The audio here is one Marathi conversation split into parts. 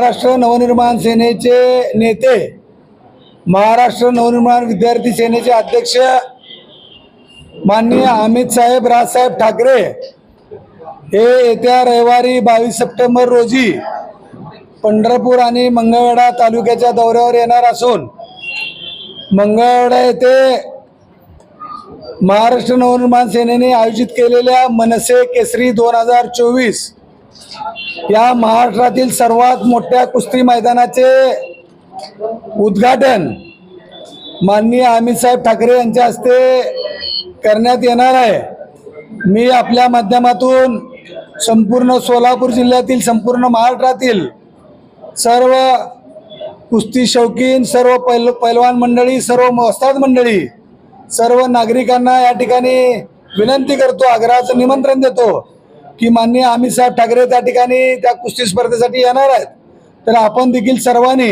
महाराष्ट्र नवनिर्माण सेनेचे नेते महाराष्ट्र नवनिर्माण विद्यार्थी सेनेचे अध्यक्ष माननीय अमित साहेब राजसाहेब ठाकरे हे येत्या रविवारी बावीस सप्टेंबर रोजी पंढरपूर आणि मंगळवेढा तालुक्याच्या दौऱ्यावर येणार असून मंगळवेढा येथे महाराष्ट्र नवनिर्माण सेनेने आयोजित केलेल्या मनसे केसरी दोन हजार चोवीस या महाराष्ट्रातील सर्वात मोठ्या कुस्ती मैदानाचे उद्घाटन माननीय अमित साहेब ठाकरे यांच्या हस्ते करण्यात येणार आहे. मी आपल्या माध्यमातून संपूर्ण सोलापूर जिल्ह्यातील संपूर्ण महाराष्ट्रातील सर्व कुस्ती शौकीन सर्व पैल पैलवान मंडळी सर्व मस्ताद मंडळी सर्व नागरिकांना या ठिकाणी विनंती करतो आग्रहाचं निमंत्रण देतो. की माननीय अमित साहेब ठाकरे त्या ठिकाणी त्या कुस्ती स्पर्धेसाठी येणार आहेत. तर आपण देखील सर्वांनी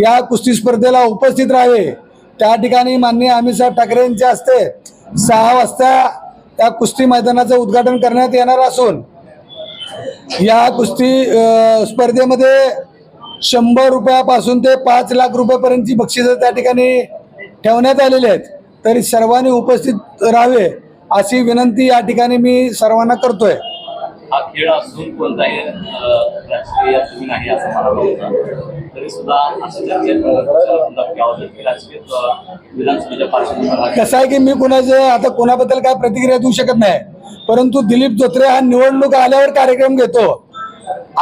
या कुस्ती स्पर्धेला उपस्थित राहावे. त्या ठिकाणी माननीय अमित साहेब ठाकरे यांच्या हस्ते सहा वाजता त्या कुस्ती मैदानाचं उद्घाटन करण्यात येणार असून या कुस्ती स्पर्धेमध्ये शंभर रुपयापासून ते पाच लाख रुपयापर्यंतची बक्षिसं त्या ठिकाणी ठेवण्यात आलेली आहेत. तरी सर्वांनी उपस्थित राहावे अशी विनंती या ठिकाणी मी सर्वांना करतोय. हा खेळ असून कोणताही राजकीय तुम्ही नाही असं मला वाटतं. तरी सुद्धा असं चर्चेत राजकीय विधानसभेच्या पार्श्वभूमीवर कसं आहे की मी कुणाचे आता कोणाबद्दल काय प्रतिक्रिया देऊ शकत नाही. परंतु दिलीप धोत्रे हा निवडणूक आल्यावर कार्यक्रम घेतो.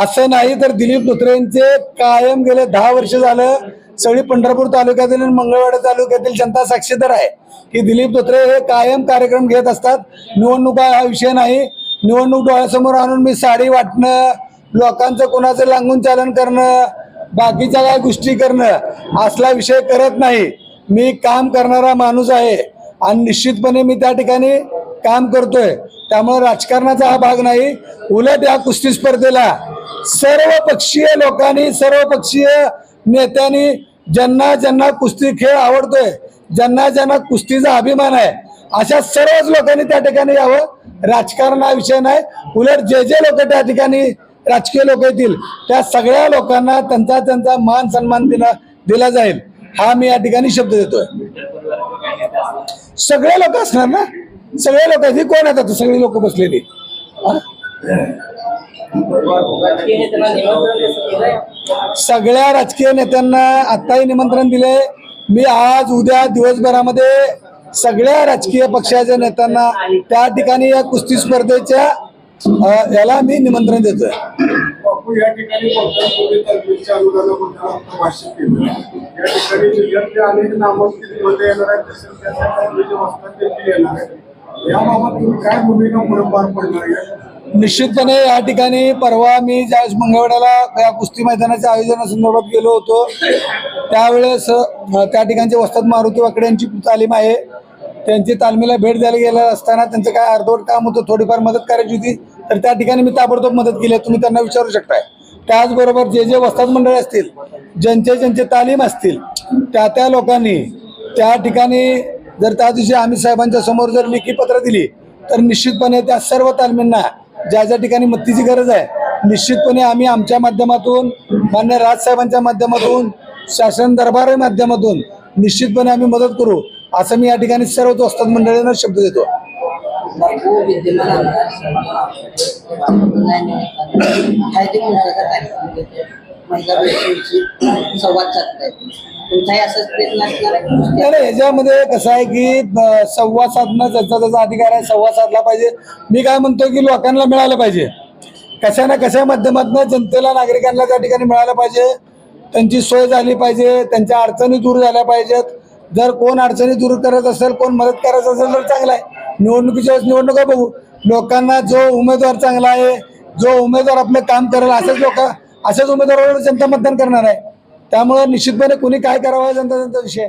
असं नाही तर दिलीप धोत्रेंचे कायम गेले दहा वर्ष झालं सगळी पंढरपूर तालुक्यातील आणि मंगळवाडा तालुक्यातील जनता साक्षीदार आहे. की दिलीप धोत्रे हे कायम कार्यक्रम घेत असतात. निवडणुका हा विषय नाही. निवडणूक डोळ्यासमोर आणून मी साडी वाटणं लोकांचं कोणाचं लांगून चालन करणं बाकीच्या काय गोष्टी करणं असला विषय करत नाही. मी काम करणारा माणूस आहे आणि निश्चितपणे मी त्या ठिकाणी काम करतोय. त्यामुळे राजकारणाचा हा भाग नाही. उलट या कुस्ती स्पर्धेला सर्व पक्षीय लोकांनी सर्व पक्षीय नेत्यांनी ज्यांना ज्यांना कुस्ती खेळ आवडतोय ज्यांना ज्यांना कुस्तीचा अभिमान आहे अशा सर्वच लोकांनी त्या ठिकाणी यावं. राजकारण हा विषय नाही. उलट जे जे लोक त्या ठिकाणी राजकीय लोक येतील त्या सगळ्या लोकांना त्यांचा त्यांचा मान सन्मान दिला दिला जाईल. हा मी या ठिकाणी शब्द देतोय. सगळे लोक असणार ना? सगळे लोक ही कोण आहेत आता? सगळी लोक बसलेली. सगळ्या राजकीय नेत्यांना आत्ताही निमंत्रण दिले मी आज उद्या दिवसभरामध्ये सगळ्या राजकीय पक्षाच्या नेत्यांना त्या ठिकाणी या कुस्ती स्पर्धेच्या याला मी निमंत्रण देतोय. या ठिकाणी भाष्य केलं. या ठिकाणी येणार तसेच येणार याबाबत तुम्ही काय भूमिका पुढे पार पडणार आहे? निश्चितपणे या ठिकाणी परवा मी ज्या मंगळवाड्याला या कुस्ती मैदानाच्या आयोजनासंदर्भात गेलो होतो त्यावेळेस त्या ठिकाणचे वस्ताद मारुती वाकडे यांची तालीम आहे त्यांची तालमीला भेट द्यायला गेलं असताना त्यांचं काय अर्धवट काम होतं थोडीफार मदत करायची होती तर त्या ठिकाणी मी ताबडतोब मदत केली आहे. तुम्ही त्यांना विचारू शकताय त्याचबरोबर जे जे वस्ताद मंडळी असतील ज्यांचे ज्यांचे तालीम असतील त्या त्या लोकांनी त्या ठिकाणी जर त्या दिवशी आम्ही साहेबांच्या समोर जर लेखी पत्र दिली तर निश्चितपणे त्या सर्व तालमींना ज्या ज्या ठिकाणी मत्तीची गरज आहे निश्चितपणे आम्ही आमच्या माध्यमातून मान्य राजसाहेबांच्या माध्यमातून शासन दरबार माध्यमातून निश्चितपणे आम्ही मदत करू असं मी या ठिकाणी सर्व दोस्तात मंडळींना शब्द देतो. विद्यमान महिला संवाद तुमचाही असाच प्रयत्न असणार आहे. नाही याच्यामध्ये कसं आहे की संवाद साधणं त्याचा त्याचा अधिकार आहे संवाद साधला पाहिजे. मी काय म्हणतो की लोकांना मिळालं पाहिजे. कशा ना कशा माध्यमातून जनतेला नागरिकांना त्या ठिकाणी मिळालं पाहिजे? त्यांची सोय झाली पाहिजे त्यांच्या अडचणी दूर झाल्या पाहिजेत. जर कोण अडचणी दूर करत असेल कोण मदत करत असेल तर चांगलं आहे. निवडणुकीच्या वेळेस निवडणुका बघू. लोकांना जो उमेदवार चांगला आहे जो उमेदवार आपलं काम करेल असेच लोक अशाच उमेदवारावर जनता मतदान करणार आहे. त्यामुळे निश्चितपणे कोणी काय करावं जनता जनता विषय